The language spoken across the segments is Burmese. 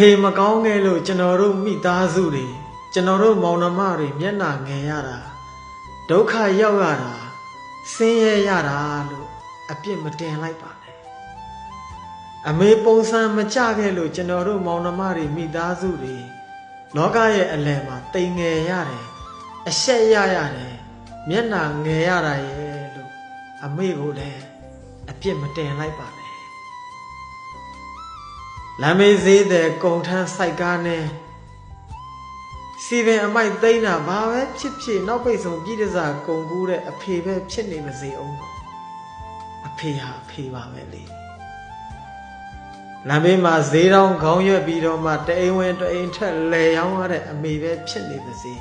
ဖေမကောင်းခဲ့လို့ကျွန်တော်တို့မိသားစုတွေကျွန်တော်တို့မောင်နှမတွေမျက်နှာငယ်ရတာဒုက္ခရောက်ရတာဆင်းရဲရတာလို့အပြစ်မတင်လိုက်ပါနဲ့အမေပုံစံမကြခဲ့လို့ကျွန်တော်တို့မောင်နှမတွေမိသားစုတွေလောကရဲ့အလယ်မှာတိမ်ငယ်ရတယ်အရှက်ရရတယ်မျက်နှာငယ်ရတာရဲ့လို့အမေကိုလည်းအပြစ်မတင်လိုက်ပါနဲ့ လမ်းမေးသေးတဲ့ကုံထမ်းစိုက်ကားနဲ့စီပင်အမိုက်သိမ့်တာဘာပဲဖြစ်ဖြစ်နောက်ပိတ်ဆုံးပြည်တစားကုံကူးတဲ့အဖေပဲဖြစ်နေပါစေအောင်တော့အဖေဟာအဖေပါပဲလေလမ်းမေးမှာဈေးတောင်းခေါင်းရွက်ပြီးတော့မှတအိမ်ဝင်တအိမ်ထက်လဲရောင်းရတဲ့အမေပဲဖြစ်နေပါစေ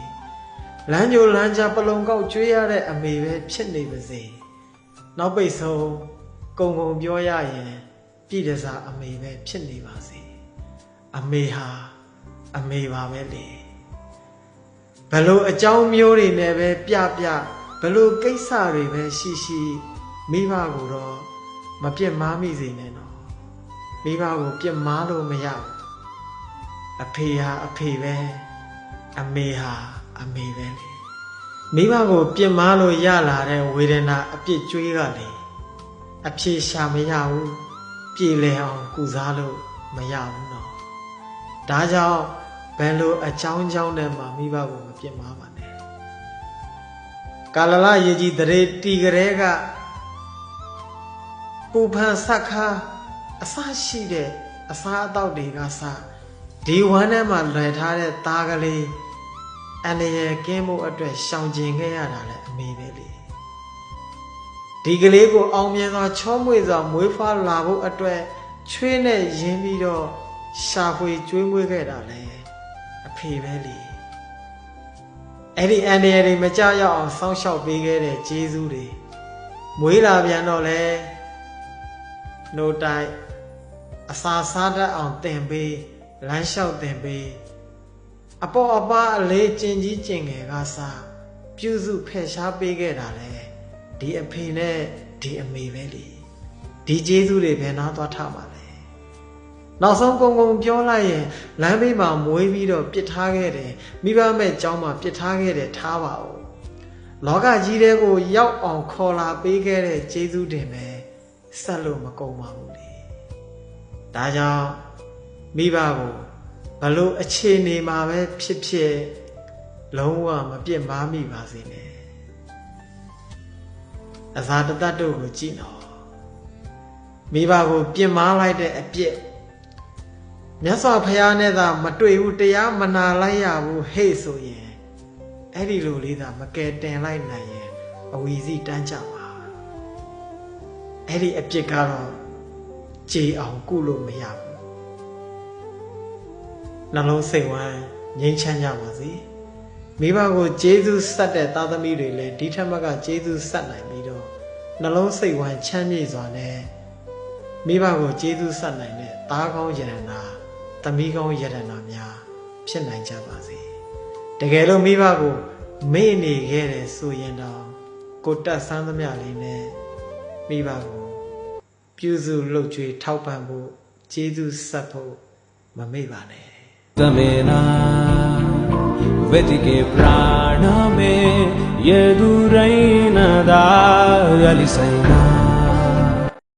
လမ်းညိုလမ်းကြားပလုံကောက်ကျွေးရတဲ့အမေပဲဖြစ်နေပါစေနောက်ပိတ်ဆုံးကုံကုံပြောရရင် ပြည့်တစားအမေပဲဖြစ်နေပါစေအမေဟာအမေပါပဲလေဘလို့အကြောင်းမျိုးတွေနဲ့ပဲပြပြဘလို့ကိစ္စတွေပဲရှိရှိမိဘကိုတော့မပြစ်မှားမိစေနဲ့နော်မိဘကိုပြစ်မှားလို့မရဘူးအဖေဟာအဖေပဲအမေဟာအမေပဲလေမိဘကိုပြစ်မှားလို့ရလာတဲ့ဝေဒနာအပြစ်ကြွေးကလေအဖြေရှာမရဘူး ပြည်လဲအောင်ကုစားလို့မရဘူးနော်ဒါကြောင့်ဘယ်လိုအကြောင်းကြောင်းနဲ့မှမိဘကိုမပြစ်မှားပါနဲ့ကာလလရေကြီးတရေတီကလေးကပူဖန်ဆက်ခါအစရှိတဲ့အစားအသောက်တွေကစဒီဝမ်းထဲမှာလွယ်ထားတဲ့သားကလေးအန္တရာယ်ကင်းဖို့အတွက်ရှောင်ကျဉ်ခဲ့ရတာလည်းအမေပဲလေ ဒီကလေးကိုအောင်မြင်စွာချောမွေ့စွာမွေးဖွားလာဖို့အတွက်ချွေးနဲ့ရင်းပြီးတော့ရှာဖွေကျွေးမွေးခဲ့တာလေအဖေပဲလေအဲ့ဒီအန်ဒီရတွေမကြောက်ရအောင်စောင့်ရှောက်ပေးခဲ့တဲ့ဂျေဇူးတွေမွေးလာပြန်တော့လေနှုတ်တိုက်အစာစားတတ်အောင်တင်ပေးလမ်းလျှောက်တင်ပေးအပေါ်အပါအလေးကျင်ကြီးကျင်ငယ်ကစားပြုစုဖယ်ရှားပေးခဲ့တာလေ ဒီအဖေနဲ့ဒီအမေပဲလေဒီကျေးဇူးတွေဘယ်နာသွားထားမှာလဲနောက်ဆုံးကုံကုံပြောလိုက်ရင်လမ်းဘေးမှာမွေးပြီးတော့ပြစ်ထားခဲ့တယ်မိဘမဲ့ကြောင်းမှာပြစ်ထားခဲ့တယ်ထားပါဦးလောကကြီးတဲကိုရောက်အောင်ခေါ်လာပေးခဲ့တဲ့ကျေးဇူးတင်ပဲဆက်လို့မကုန်ပါဘူးလေဒါကြောင့်မိဘကိုဘလို့အခြေအနေမှာပဲဖြစ်ဖြစ်လုံးဝမပြစ်မှားမိပါစေနဲ့ အစာတတတ်တို့ကိုကြည့်နော်မိဘကိုပြင်မာလိုက်တဲ့အပြစ်မြတ်စွာဘုရားနဲ့သာမတွေ့ဘူးတရားမနာလိုက်ရဘူးဟေ့ဆိုရင်အဲ့ဒီလိုလေးသာမကယ်တင်လိုက်နိုင်ရင်အဝီစီတန်းကြပါအဲ့ဒီအပြစ်ကတော့ကြေအောင်ကုလို့မရဘူးနှလုံးစိတ်ဝမ်းငြိမ်းချမ်းကြပါစေ မိဘကိုကျေးဇူးဆက်တဲ့သားသမီးတွေလည်းဒီထက်မကကျေးဇူးဆက်နိုင်ပြီးတော့နှလုံးစိတ်ဝမ်းချမ်းမြေ့စွာနဲ့မိဘကိုကျေးဇူးဆက်နိုင်တဲ့သားကောင်းယရနာသမီးကောင်းယရနာများဖြစ်နိုင်ကြပါစေတကယ်လို့မိဘကိုမေ့နေခဲ့တယ်ဆိုရင်တော့ကိုတက်ဆန်းသမျှလေးနဲ့မိဘကိုပြုစုလှုပ်ကြွေးထောက်ပံ့ဖို့ကျေးဇူးဆက်ဖို့မမေ့ပါနဲ့ Zamena Vedike prana వెతికే ప్రాణమే ఎదురైనదా అలిసైనా.